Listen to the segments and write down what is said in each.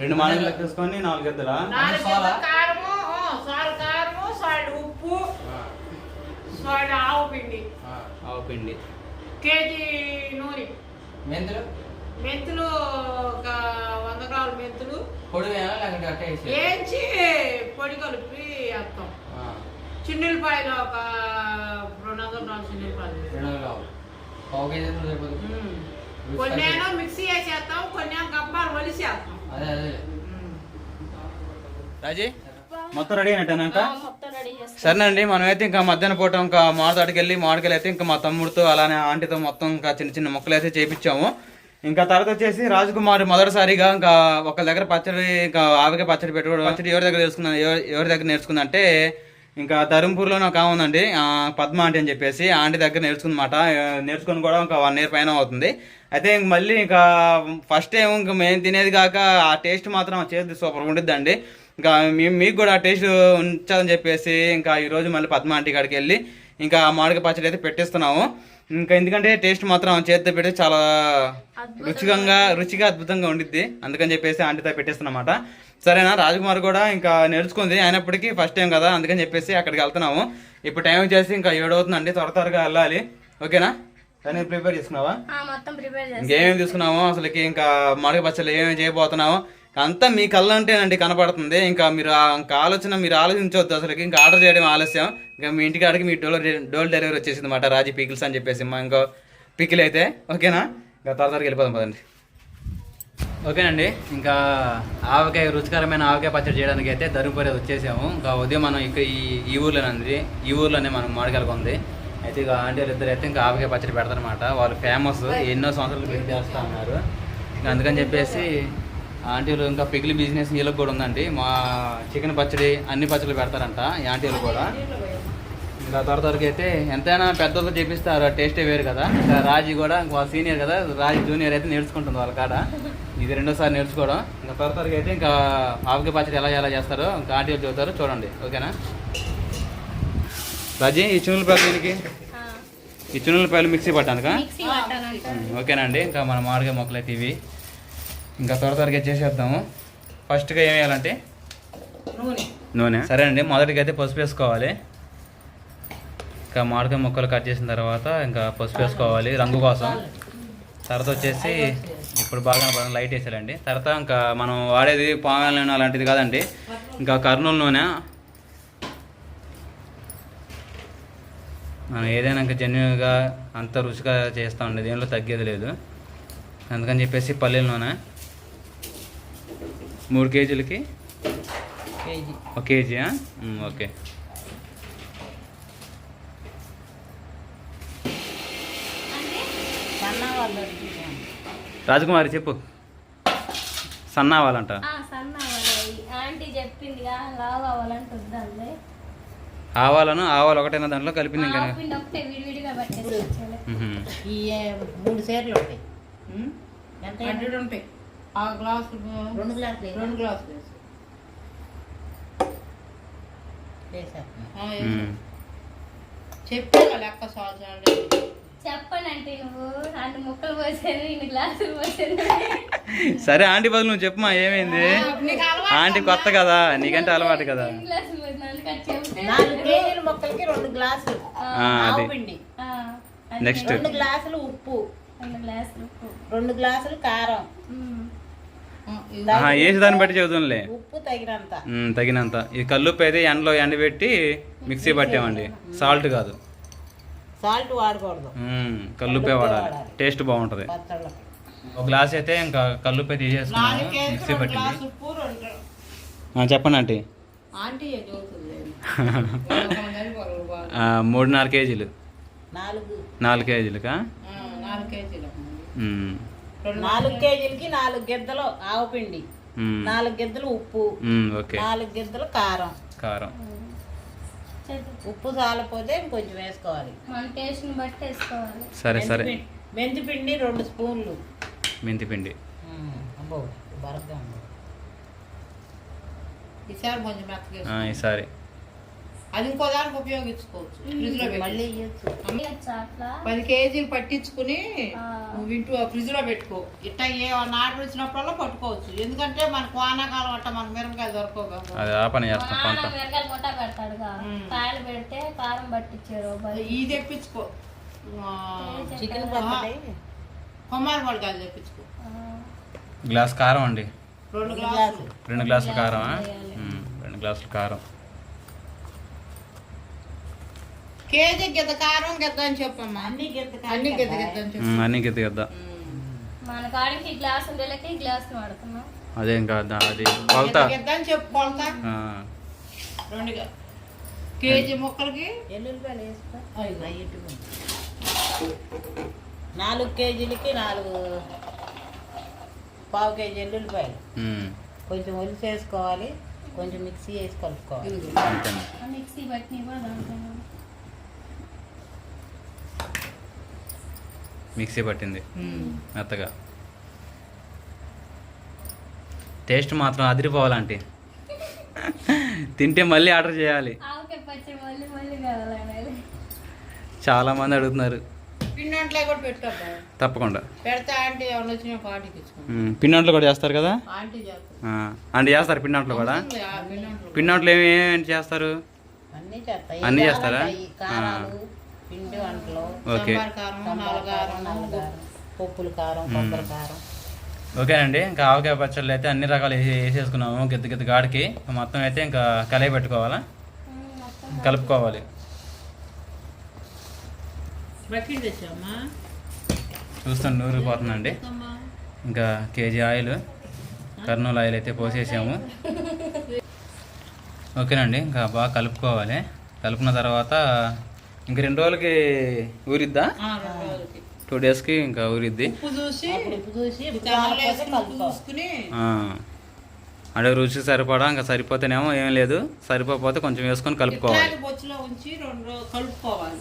రెండు మాడలు లెక్కేసుకొని నాలుగు ఎద్దులా? నాలుగు సోలా? కిలో కారము ఆ, సోల కారము సాల్ట్ ఉప్పు సాల్ట్ ఆవు పిండి. ఆవు పిండి. కేజీ నూనె మెంతులు? మెంతులు ఒక వంద గ్రాముల మెంతులు. పొడి వేసి వేయించి పొడి కలిపి వేస్తాం. చిన్నులపాయలు ఒక రెండు వందల గ్రాముల చిన్నులపాయలు రెండు వందలు కావాలి పావు కేజీ సరిపోతుంది. మిక్సీ వేసేస్తాం కొన్ని ఏమో గబ్బాలు వలిసేస్తాం. అదే అదే. ఉమ్. రాజీ? మొత్తం రెడీ అయినట్టేనాక సరేనండి మనమైతే ఇంకా మధ్యాహ్నం పూట ఇంకా మాడతాడికి వెళ్ళి మామిడికాయలు అయితే ఇంకా మా తమ్ముడితో అలానే ఆంటీతో మొత్తం ఇంకా చిన్న చిన్న మొక్కలు అయితే చేపించాము. ఇంకా తర్వాత వచ్చేసి రాజకుమారి మొదటిసారిగా ఇంకా ఒక దగ్గర పచ్చడి ఇంకా ఆవిక పచ్చడి పెట్టుకోవడం పచ్చడి ఎవరి దగ్గర నేర్చుకున్నా ఎవరి- ఎవరి దగ్గర నేర్చుకుందంటే ఇంకా ధర్మపూర్లోనే ఒక ఉందండి. పద్మ ఆంటీ అని చెప్పేసి ఆంటీ దగ్గర నేర్చుకున్నమాట ఆ, నేర్చుకుని కూడా ఇంకా వన్ ఇయర్ పైన అవుతుంది. అయితే ఇంక మళ్ళీ ఇంకా ఫస్ట్ టైం ఇంకా మేము తినేది కాక ఆ టేస్ట్ మాత్రం చేతి సూపర్ ఉండిద్దండి. ఇంకా మీకు కూడా ఆ టేస్ట్ ఉంచాలని చెప్పేసి ఇంకా ఈరోజు మళ్ళీ పద్మ ఆంటీ కాడికి వెళ్ళి ఇంకా ఆ మామిడికాయ పచ్చడి అయితే పెట్టిస్తున్నాము. ఇంకా ఎందుకంటే టేస్ట్ మాత్రం చేతితో పెడితే చాలా రుచికంగా రుచిగా అద్భుతంగా ఉండిద్ది. అందుకని చెప్పేసి ఆంటీతో పెట్టేస్తున్నమాట సరేనా? రాజకుమార్ కూడా ఇంకా నేర్చుకుంది అయినప్పటికీ ఫస్ట్ టైం కదా అందుకని చెప్పేసి అక్కడికి వెళ్తున్నాము. ఇప్పుడు టైం వచ్చేసి ఇంకా ఏడు అవుతుందండి త్వర త్వరగా వెళ్ళాలి. ఓకేనా? కానీ ప్రిపేర్ చేసుకున్నావా? మొత్తం ప్రిపేర్ ఇంకేమేమి తీసుకున్నాము? అసలుకి ఇంకా మామిడి పచ్చళ్ళు ఏమేమి చేయబోతున్నాము? అంతా మీ కళ్ళ అంటేనండి కనపడుతుంది. ఇంకా మీరు ఇంకా ఆలోచన మీరు ఆలోచించవద్దు అసలుకి. ఇంకా ఆర్డర్ చేయడం ఆలస్యం. ఇంకా మీ ఇంటికి ఆడికి మీ డోర్ డోర్ డెలివరీ వచ్చేసింది అనమాట రాజీ పికిల్స్ అని చెప్పేసి మా ఇంకో పికిల్ అయితే ఓకేనా? ఇంకా త్వర త్వరగా వెళ్ళిపోదాం పదండి. ఓకేనండి. ఇంకా ఆవకాయ రుచికరమైన ఆవకాయ పచ్చడి చేయడానికి అయితే ధర్మపురి వచ్చేసాము. ఇంకా ఉదయం మనం ఇక్కడ ఈ ఈ ఊర్లోనంది ఈ ఊర్లోనే మనం మామిడికాయలకు ఉంది. అయితే ఇక ఆంటీలు ఇద్దరు అయితే ఇంకా ఆవకాయ పచ్చడి పెడతారనమాట వాళ్ళు ఫేమస్ ఎన్నో సంవత్సరాలు పెట్టి చేస్తూ ఉన్నారు. ఇంకా అందుకని చెప్పేసి ఆంటీలు ఇంకా పిగిలి బిజినెస్ వీళ్ళకి కూడా ఉందండి. మా చికెన్ పచ్చడి అన్ని పచ్చళ్ళు పెడతారంట ఈ ఆంటీలు కూడా. ఇంకా త్వర త్వరగా అయితే ఎంతైనా పెద్దలతో చేపిస్తారు టేస్టే వేరు కదా. ఇంకా రాజీ కూడా ఇంకా వాళ్ళ సీనియర్ కదా. రాజీ జూనియర్ అయితే నేర్చుకుంటుంది వాళ్ళ కాడ. ఇది రెండోసారి నేర్చుకోవడం. ఇంకా త్వర త్వరగా అయితే ఇంకా ఆవకాయ పచ్చడి ఎలా ఎలా చేస్తారో ఇంకా ఆంటీలు చెబుతారు చూడండి. ఓకేనా? రాజీ ఈ చున్నులపాయలు దీనికి? ఈ చున్నులపాయలు మిక్సీ పట్టానుకా? ఓకేనండి. ఇంకా మన మామిడికాయ మొక్కలు అయితే ఇవి ఇంకా త్వర త్వరగా చేసేద్దాము. ఫస్ట్గా ఏం వేయాలంటే? నూనె. సరే అండి మొదటిగా అయితే పసుపు వేసుకోవాలి. ఇంకా మామిడికాయ ముక్కలు కట్ చేసిన తర్వాత ఇంకా పసుపు వేసుకోవాలి రంగు కోసం. తర్వాత వచ్చేసి ఇప్పుడు బాగా లైట్ వేసారండి. తర్వాత ఇంకా మనం వాడేది పామాయిల్ నూనె అలాంటిది కాదండి. ఇంకా కర్నూలు నూనె. మనం ఏదైనా ఇంకా జెన్యున్గా అంత రుచిగా చేస్తామండి దేనిలో తగ్గేది లేదు. అందుకని చెప్పేసి పల్లీల నూనె. మూడు కేజీలకి? కేజీ. ఒక కేజీయా మ్, ఓకే సన్న వాళ్ళు రాజకుమారి చెప్పు. సన్న అవ్వాలంట ఆంటీ వద్దండి ఆవాలను ఆవాలు ఒకటైనా దాంట్లో కలిపింది ఇంకా. మూడు సేర్లు ఉంటాయి. ఎంత ఉంటాయి. ఆ గ్లాసు రెండు గ్లాసులు రెండు గ్లాసులు వేసి. వేసేస్తున్నా. ఆ, వేసి. మ్. చెప్పే లెక్క సాల్ట్ చెప్పండి అంటే నువ్వు. అన్ని ముక్కలు పోసాను ఇన్ని గ్లాసులు పోసాను సరే ఆంటీ బదులు నువ్వు చెప్పమా ఏమైంది? ఆంటీ కొత్త కదా నీకంటే అలవాటు కదా. ఎన్ని గ్లాసులు పోసాను అందుకని చెప్పు నాలుగు కేజీల మొక్కలకి రెండు గ్లాసులు. ఆ, ఆవు అది. పిండి. ఆ, అది. నెక్స్ట్. రెండు గ్లాసులు ఉప్పు. రెండు గ్లాసులు ఉప్పు. రెండు గ్లాసులు కారం. ఆహా, వేసి దాన్ని బట్టి చెబుతానులే ఉప్పు తగినంత. తగినంత. ఈ కల్లుప్పు అయితే ఎండలో ఎండబెట్టి మిక్సీ పట్టామండి. సాల్ట్ కాదు. సాల్ట్ వాడకూడదు. మ్, కల్లుప్పే వాడాలి. టేస్ట్ బాగుంటుంది. పచ్చళ్ళకి ఒక గ్లాస్ అయితే ఇంకా నాలుగు కేజీలు మిక్సీ పట్టింది. చెప్పండి ఆంటీ. ఆ, మూడున్నర కేజీలు. నాలుగు. నాలుగు కేజీలకా? నాలుగు నాలుగు కేజీలకి నాలుగు గిద్దలు ఆవు పిండి. నాలుగు గిద్దలు ఉప్పు. నాలుగు గిద్దలు కారం. కారం. ఉప్పు చాలపోతే ఇంకొంచెం వేసుకోవాలి. మన టేస్ట్ని బట్టి వేసుకోవాలి. సరే సరే. మెంతి పిండి- రెండు స్పూన్లు. మెంతి పిండి. అబ్బో బరగ్గా ఉంది. ఈసారి కొంచెం మెత్తగా ఈసారి. అది ఇంకో దానికి ఉపయోగించుకోవచ్చు. ఫ్రిడ్జ్లో మళ్ళీ పది కేజీలు పట్టించుకుని. నువ్వు ఇంటూ ఫ్రిడ్జ్లో పెట్టుకో. ఇట్లా ఏ ఆర్డర్ వచ్చినప్పుడల్లా పట్టుకోవచ్చు. ఎందుకంటే మనకు వానాకాలం అట్ట మనకు మిరపకాయలు దొరకవు అది ఆ పని చేస్తాం. కాయలు పెడితే కారం పట్టించారు. ఇది తెప్పించుకో. చికెన్ పడకాయలు తెప్పించుకో. గ్లాస్ కారం అండి. రెండు గ్లాసులు. రెండు గ్లాసుల కారం. రెండు గ్లాసుల కారం. కేజీ గిద్ద కారం గిద్ద అని చెప్పమ్మా. అన్ని గెత్త అన్ని గిద్ద గిద్ద అని చెప్పు అన్నీ గెత్తి కదా మన కాడికి గ్లాస్ ఉండేలకి గ్లాస్ వాడుతున్నాం అదే ఇంకా దా- అది కొలత. గిద్ద గిద్ద అని చెప్పు కొలత. ఆ, రెండు కేజీ ముక్కలకి? ఎల్లుల్లిపాయలు వేసుకో. నాలుగు కేజీలకి నాలుగు పావు కేజీ ఎల్లుల్లిపాయలు. కొంచెం ఒలిసి వేసుకోవాలి కొంచెం మిక్సీ వేసి కలుపుకోవాలి. మిక్సీ బట్టి కూడా దాంట్లో మిక్సీ పట్టింది. మెత్తగా. టేస్ట్ మాత్రం అదిరిపోవాలంటే. తింటే మళ్ళీ ఆర్డర్ చేయాలి. చాలా మంది అడుగుతున్నారు. తప్పకుండా. వంటలు కూడా చేస్తారు కదా? ఆంటీ చేస్తారు. ఆ, అంటే చేస్తారు పిండి వంటలు కూడా. ఏమి ఏమేమి చేస్తారు? అన్నీ చేస్తాయి. అన్నీ ఏం చేస్తారా? పిండి వంటలు ఓకే. కారం పప్పుల కొబ్బరి కారం. ఓకేనండి ఇంకా ఆవకాయ పచ్చళ్ళు అయితే అన్ని రకాలు వేసి వేసేసుకున్నాము గిద్ద గిద్ద గాడికి. మొత్తం అయితే ఇంకా కలయి పెట్టుకోవాలా? కలుపుకోవాలి. చూస్తాను నూరు పోతుందండి. అమ్మా. ఇంకా కేజీ ఆయిల్ కర్నూలు ఆయిల్ అయితే పోసేసాము. ఓకేనండి ఇంకా బాగా కలుపుకోవాలి. కలుపుకున్న తర్వాత ఇంక రెండు రోజులకి ఊరిద్దా? ఆ, రెండు రోజులకి. టూ డేస్కి ఇంకా ఊరిద్ది. అంటే రుచి సరిపడా ఇంకా సరిపోతేనేమో ఏం లేదు. సరిపోతే కొంచెం వేసుకొని కలుపుకోవాలి. కలుపుకోవాలి.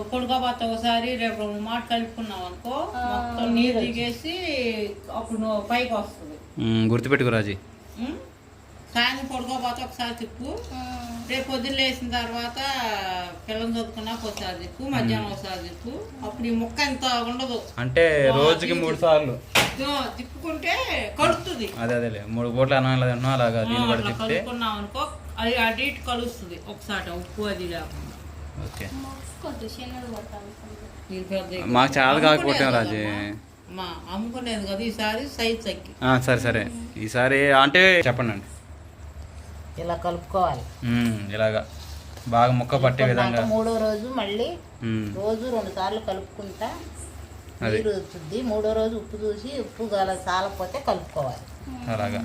పొడుగబాత ఒకసారి రేపు రెండు మాట కలుపుకున్నాం అనుకో మొత్తం నీరు దిగేసి అప్పుడు పైకి వస్తుంది. గుర్తుపెట్టుకో రాజీ? సాయంత్రం పొడుగోపోతే ఒకసారి తిప్పు. రేపు పొద్దున్న లేచిన తర్వాత పిల్లలు చదువుకున్నాక ఒకసారి తిప్పు మధ్యాహ్నం ఒకసారి తిప్పు. అప్పుడు ఈ ముక్క ఎంత ఉండదు. అంటే రోజుకి మూడు సార్లు. తిప్పుకుంటే కలుస్తుంది అదే అదేలే. మూడు పూట్ల అన్నం అలాగా దీన్ని కూడా అట్లా తిప్పితే. కలుపుకున్నాం అనుకో అది అటు ఇటు కలుస్తుంది ఒకసారి ఉప్పు అది లేకుండా. ఓకే. మాకు చాలా కాకపోతే అమ్ముకునేది రాజీ. అమ్ముకునేది కదా ఈసారి సైజ్ తగ్గి. ఆ, సరే సరే. ఈసారి అంటే చెప్పండి అండి. ఇలా కలుపుకోవాలి. ఇలాగా. బాగా ముక్క పట్టే విధంగా. మూడో రోజు మళ్ళీ రోజు రెండు సార్లు కలుపుకుంటా. నీరు వస్తుంది మూడో రోజు ఉప్పు చూసి ఉప్పు గల సాలపోతే కలుపుకోవాలి. అలాగా.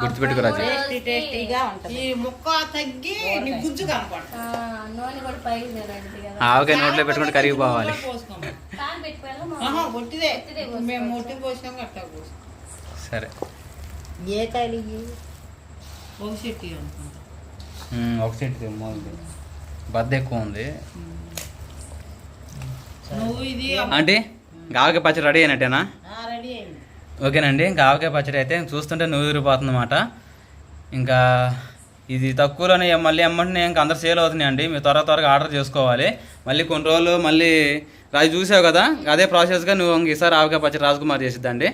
గుర్తుపెట్టుకో రాజీ. టేస్టీ టేస్టీగా ఉంటుంది. ఈ ముక్క తగ్గి నీ గుజ్జు కనపడుతుంది ఆ, నూనె కూడా పైకి తినండి కదా. ఆవకాయ నోట్లో పెట్టుకుంటే కరిగిపోవాలి. పోసుకోమా కాన్ పెట్టుకోవాలి మా ఆహా ఒట్టిదే. ఒట్టిదే ఇప్పుడు మేము ఒట్టి పోసాం అట్లా పోసాం సరే. ఏ కాయలు ఒక సెట్ బద్ద ఎక్కువ ఉంది. నువ్వు ఇది అంటే ఆవకాయ పచ్చడి రెడీ అయినట్టేనా? ఓకేనండి ఇంకా ఆవకాయ పచ్చడి అయితే చూస్తుంటే నూరిపోతుంది అనమాట ఇంకా ఇది తక్కువలోనే మళ్ళీ ఎమ్మంటే ఇంకా అందరు సేల్ అవుతున్నాయండి మీరు త్వర త్వరగా ఆర్డర్ చేసుకోవాలి. మళ్ళీ కొన్ని రోజులు మళ్ళీ రాజు చూసావు కదా? అదే ప్రాసెస్గా నువ్వు ఇంక ఈసారి ఆవకాయ పచ్చడి రాజకుమార్ చేసిద్దండి.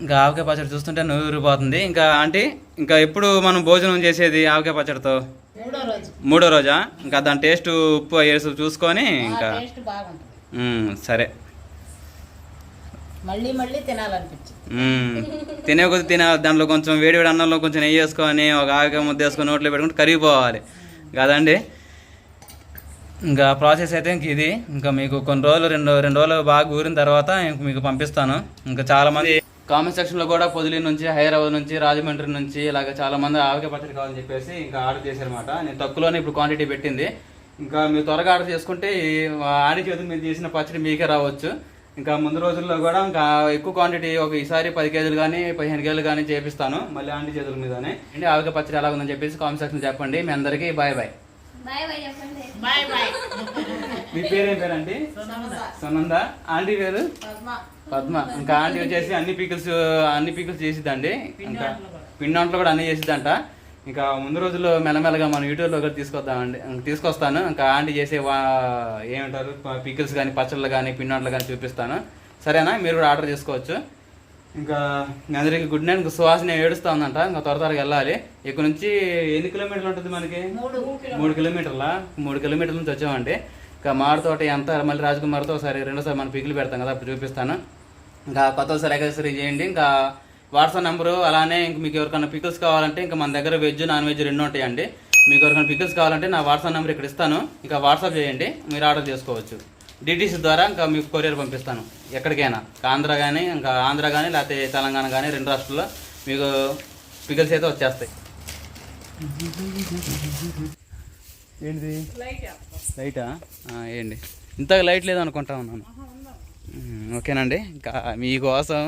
ఇంకా ఆవకాయ పచ్చడి చూస్తుంటే నూరిపోతుంది. ఇంకా అంటే ఇంకా ఎప్పుడు మనం భోజనం చేసేది ఆవకాయ పచ్చడితో? మూడో రోజు. ఇంకా దాని టేస్ట్ ఉప్పు వేసి చూసుకొని ఇంకా. సరే. మళ్ళీ మళ్ళీ తినాలనిపించింది. మ్మ్. తినే కొద్ది తినే దాంట్లో కొంచెం వేడి వేడి అన్నంలో కొంచెం నెయ్యి వేసుకొని ఒక ఆగ ముద్ద వేసుకొని నోట్లో పెట్టుకుంటే కరిగిపోవాలి. కదండి? ఇంకా ప్రాసెస్ అయితే ఇంక ఇది. ఇంకా మీకు కొన్ని రోజులు రెండు రెండు రోజులు బాగా ఊరిన తర్వాత ఇంక మీకు పంపిస్తాను. ఇంకా చాలా మంది కామెంట్ సెక్షన్లో కూడా పొదిలి నుంచి హైదరాబాద్ నుంచి రాజమండ్రి నుంచి ఇలాగ చాలామంది ఆవిక పచ్చడి కావాలని చెప్పేసి ఇంకా ఆర్డర్ చేశారనమాట నేను తక్కువలోనే ఇప్పుడు క్వాంటిటీ పెట్టింది. ఇంకా మీరు త్వరగా ఆర్డర్ చేసుకుంటే ఆడి చేతులు మీరు చేసిన పచ్చడి మీకే రావచ్చు. ఇంకా ముందు రోజుల్లో కూడా ఇంకా ఎక్కువ క్వాంటిటీ ఒక ఈసారి పది కేజీలు కానీ పదిహేను కేజీలు కానీ చేపిస్తాను. మళ్ళీ ఆంటీ చేతుల మీదనే. అంటే ఆవిక పచ్చడి ఎలా ఉందని చెప్పేసి కామెంట్ సెక్షన్ చెప్పండి. మీ అందరికీ బాయ్ బాయ్ మీ పేరేం పేరండి? సునంద. ఆంటీ పేరు? పద్మ. ఇంకా ఆంటీ వచ్చేసి అన్ని పీకిల్స్ అన్ని పీకిల్స్ చేసిద్దండి. ఇంకా పిండి వంటలు కూడా అన్ని చేసిద్దంట. ఇంకా ముందు రోజుల్లో మెల్లమెల్లగా మన యూట్యూబ్లో కూడా తీసుకొద్దామండి. తీసుకొస్తాను. ఇంకా ఆంటీ చేసే వా ఏమంటారు? పికిల్స్ కానీ పచ్చళ్ళు కానీ పిన్నట్లు కానీ చూపిస్తాను. సరేనా? మీరు కూడా ఆర్డర్ చేసుకోవచ్చు. ఇంకా మీ అందరికి గుడ్ నైట్. ఇంకా సుహాసిని ఏడుస్తా ఉందంట. ఇంకా త్వర త్వరగా వెళ్ళాలి. ఇక్కడ నుంచి ఎన్ని కిలోమీటర్లు ఉంటుంది మనకి? మూడు కిలోమీటర్ల. మూడు కిలోమీటర్ల? నుంచి వచ్చామండి. ఇంకా మామిడితోట ఎంత మళ్ళీ రాజకుమార్తో ఒకసారి రెండోసారి మనం పికిలు పెడతాం కదా అప్పుడు చూపిస్తాను. ఇంకా కొత్తసారి ఎగసరి చేయండి. ఇంకా వాట్సాప్ నెంబరు అలానే ఇంక మీకు ఎవరికైనా పికిల్స్ కావాలంటే ఇంకా మన దగ్గర వెజ్ నాన్ వెజ్ రెండు ఉంటాయండి. మీకు ఎవరికైనా పికిల్స్ కావాలంటే నా వాట్సాప్ నెంబర్ ఇక్కడ ఇస్తాను. ఇంకా వాట్సాప్ చేయండి. మీరు ఆర్డర్ చేసుకోవచ్చు. డిటీసీ ద్వారా ఇంకా మీకు కొరియర్ పంపిస్తాను. ఎక్కడికైనా. ఆంధ్ర కానీ ఇంకా ఆంధ్ర కానీ లేకపోతే తెలంగాణ కానీ రెండు రాష్ట్రాల్లో మీకు పికిల్స్ అయితే వచ్చేస్తాయి. ఏంటిది? లైటా? వేయండి ఇంతగా లైట్ లేదు అనుకుంటా ఉన్నాను. ఓకేనండి. ఇంకా మీకోసం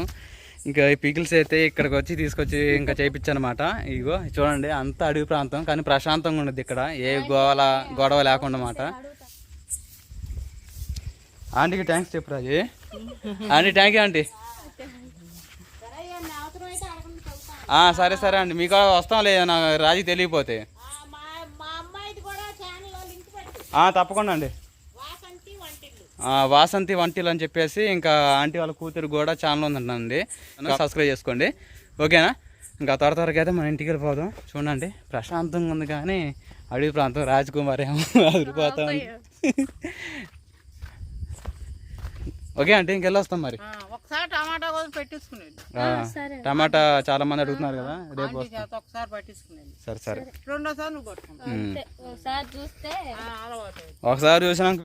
ఇంకా ఈ పికిల్స్ అయితే ఇక్కడికి వచ్చి తీసుకొచ్చి ఇంకా చేయించానమాట ఇగో చూడండి అంత అడవి ప్రాంతం కానీ ప్రశాంతంగా ఉండదు ఇక్కడ. ఏ గోల గొడవ లేకుండా మాట ఆంటీకి థ్యాంక్స్ చెప్పు Raji. Aunty thank you aunty. ఆ, సరే సరే అండి మీకు వస్తాం లేదు నా రాజీ తెలియపోతే ఆ, తప్పకుండా అండి ఆ, వాసంతి వంటిలు అని చెప్పేసి ఇంకా ఆంటీ వాళ్ళ కూతురు కూడా ఛానల్ ఉందండి సబ్స్క్రైబ్ చేసుకోండి. ఓకేనా? ఇంకా త్వర త్వరగా అయితే మన ఇంటికి వెళ్ళిపోదాం. చూడండి ప్రశాంతంగా ఉంది కానీ అడవి ప్రాంతం. రాజకుమారి ఏమో అదిరిపోతా ఉంది ఓకే అంటే ఇంకెళ్ళొస్తాం మరి? ఒకసారి టమాటా కోసం పెట్టించుకునేది. టమాటా చాలా మంది అడుగుతున్నారు కదా రేపు ఒకసారి పట్టించుకునేది. సరే సరే. రెండోసారి నువ్వు. ఒకసారి చూస్తే ఒకసారి చూసినాక